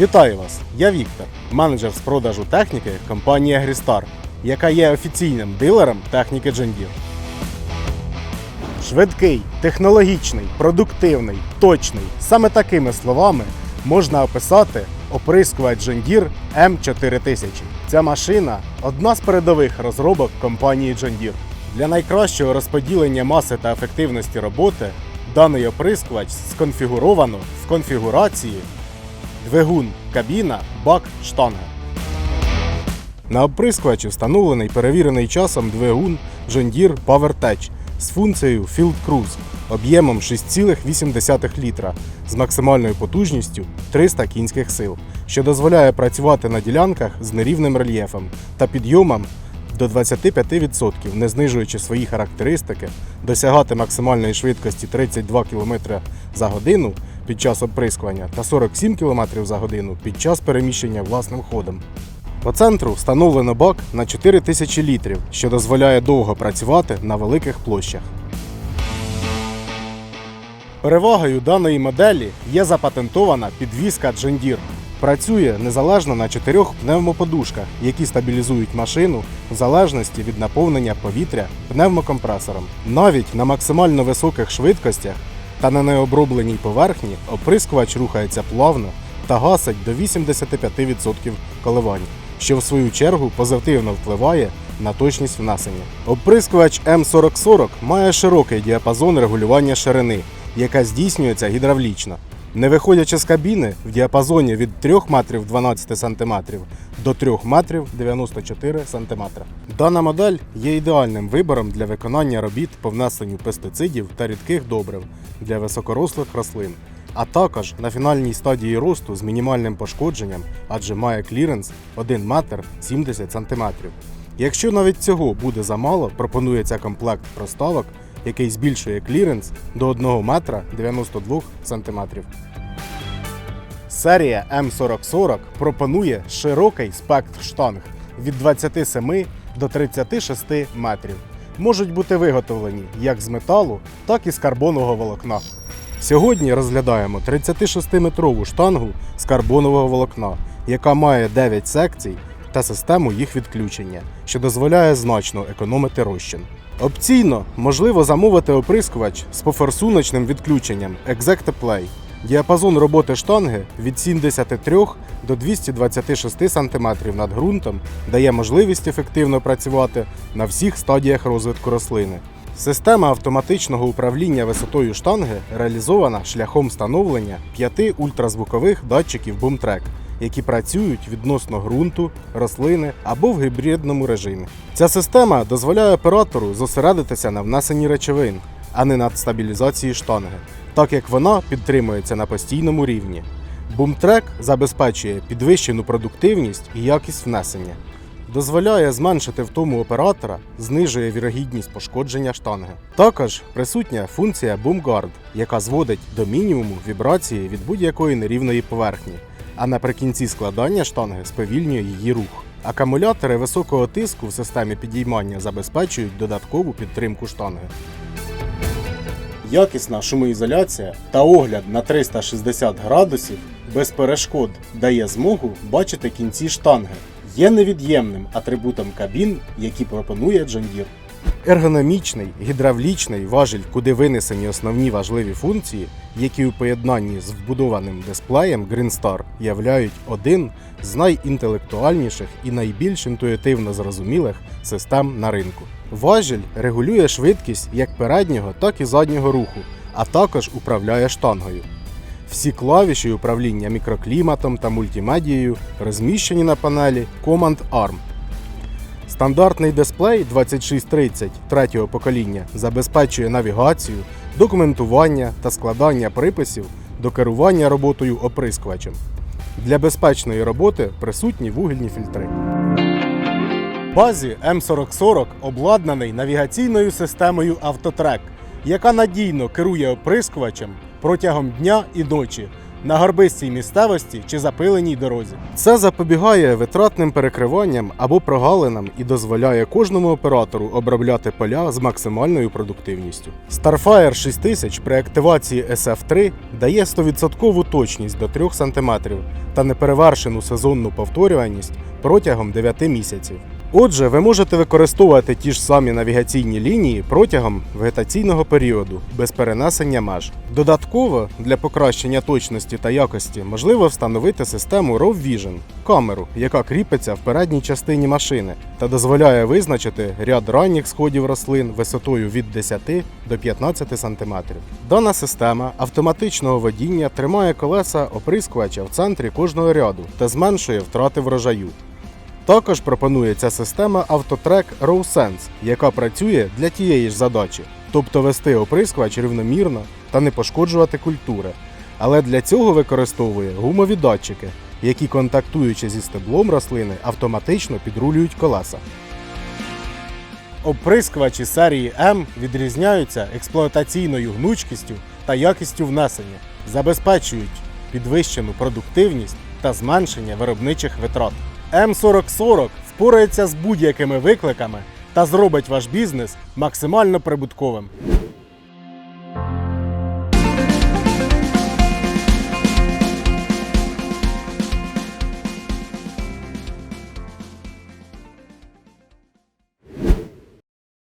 Вітаю вас! Я Віктор, менеджер з продажу техніки компанії Агрістар, яка є офіційним дилером техніки Deere. Швидкий, технологічний, продуктивний, точний. Саме такими словами можна описати оприскувач Deere M4000. Ця машина одна з передових розробок компанії Deere. Для найкращого розподілення маси та ефективності роботи даний оприскувач сконфігуровано в конфігурації двигун, кабіна, бак, штанга. На оприскувачі встановлений перевірений часом двигун John Deere PowerTech з функцією Field Cruise об'ємом 6,8 літра з максимальною потужністю 300 кінських сил, що дозволяє працювати на ділянках з нерівним рельєфом та підйомом до 25%, не знижуючи свої характеристики, досягати максимальної швидкості 32 км за годину під час оприскування та 47 км за годину під час переміщення власним ходом. По центру встановлено бак на 4000 літрів, що дозволяє довго працювати на великих площах. Перевагою даної моделі є запатентована підвізка Deere. Працює незалежно на чотирьох пневмоподушках, які стабілізують машину в залежності від наповнення повітря пневмокомпресором. Навіть на максимально високих швидкостях та на необробленій поверхні оприскувач рухається плавно та гасить до 85% коливань, що в свою чергу позитивно впливає на точність внесення. Оприскувач М4040 має широкий діапазон регулювання ширини, яка здійснюється гідравлічно. Не виходячи з кабіни в діапазоні від 3 метрів 12 см до 3 метрів 94 см. Дана модель є ідеальним вибором для виконання робіт по внесенню пестицидів та рідких добрив для високорослих рослин, а також на фінальній стадії росту з мінімальним пошкодженням, адже має кліренс 1 метр 70 см. Якщо навіть цього буде замало, пропонується комплект проставок, який збільшує кліренс до 1 метра 92 см. Серія М4040 пропонує широкий спектр штанг від 27 до 36 метрів. Можуть бути виготовлені як з металу, так і з карбонового волокна. Сьогодні розглядаємо 36-метрову штангу з карбонового волокна, яка має 9 секцій та систему їх відключення, що дозволяє значно економити розчин. Опційно можливо замовити оприскувач з пофорсуночним відключенням Exacta-Play. Діапазон роботи штанги від 73 до 226 см над ґрунтом дає можливість ефективно працювати на всіх стадіях розвитку рослини. Система автоматичного управління висотою штанги реалізована шляхом встановлення п'яти ультразвукових датчиків BoomTrack, які працюють відносно ґрунту, рослини або в гібридному режимі. Ця система дозволяє оператору зосередитися на внесенні речовин, а не над стабілізацією штанги, так як вона підтримується на постійному рівні. BoomTrack забезпечує підвищену продуктивність і якість внесення, дозволяє зменшити втому оператора, знижує вірогідність пошкодження штанги. Також присутня функція BoomGuard, яка зводить до мінімуму вібрації від будь-якої нерівної поверхні, а наприкінці складання штанги сповільнює її рух. Акумулятори високого тиску в системі підіймання забезпечують додаткову підтримку штанги. Якісна шумоізоляція та огляд на 360 градусів без перешкод дає змогу бачити кінці штанги. Є невід'ємним атрибутом кабін, які пропонує Deere. Ергономічний, гідравлічний важіль, куди винесені основні важливі функції, які у поєднанні з вбудованим дисплеєм GreenStar являють один з найінтелектуальніших і найбільш інтуїтивно зрозумілих систем на ринку. Важіль регулює швидкість як переднього, так і заднього руху, а також управляє штангою. Всі клавіші управління мікрокліматом та мультимедією розміщені на панелі Command ARM. Стандартний дисплей 2630 третього покоління забезпечує навігацію, документування та складання приписів до керування роботою оприскувачем. Для безпечної роботи присутні вугільні фільтри. Базі М4040 обладнаний навігаційною системою Автотрек, яка надійно керує оприскувачем протягом дня і ночі, на горбистій місцевості чи запиленій дорозі. Це запобігає витратним перекриванням або прогалинам і дозволяє кожному оператору обробляти поля з максимальною продуктивністю. Starfire 6000 при активації SF3 дає 100% точність до 3 см та неперевершену сезонну повторюваність протягом 9 місяців. Отже, ви можете використовувати ті ж самі навігаційні лінії протягом вегетаційного періоду без перенесення меж. Додатково для покращення точності та якості можливо встановити систему RAW Vision – камеру, яка кріпиться в передній частині машини та дозволяє визначити ряд ранніх сходів рослин висотою від 10 до 15 см. Дана система автоматичного водіння тримає колеса оприскувача в центрі кожного ряду та зменшує втрати врожаю. Також пропонується система Autotrack RowSense, яка працює для тієї ж задачі, тобто вести оприскувач рівномірно та не пошкоджувати культури. Але для цього використовує гумові датчики, які, контактуючи зі стеблом рослини, автоматично підрулюють колеса. Оприскувачі серії М відрізняються експлуатаційною гнучкістю та якістю внесення, забезпечують підвищену продуктивність та зменшення виробничих витрат. М4040 впорається з будь-якими викликами та зробить ваш бізнес максимально прибутковим.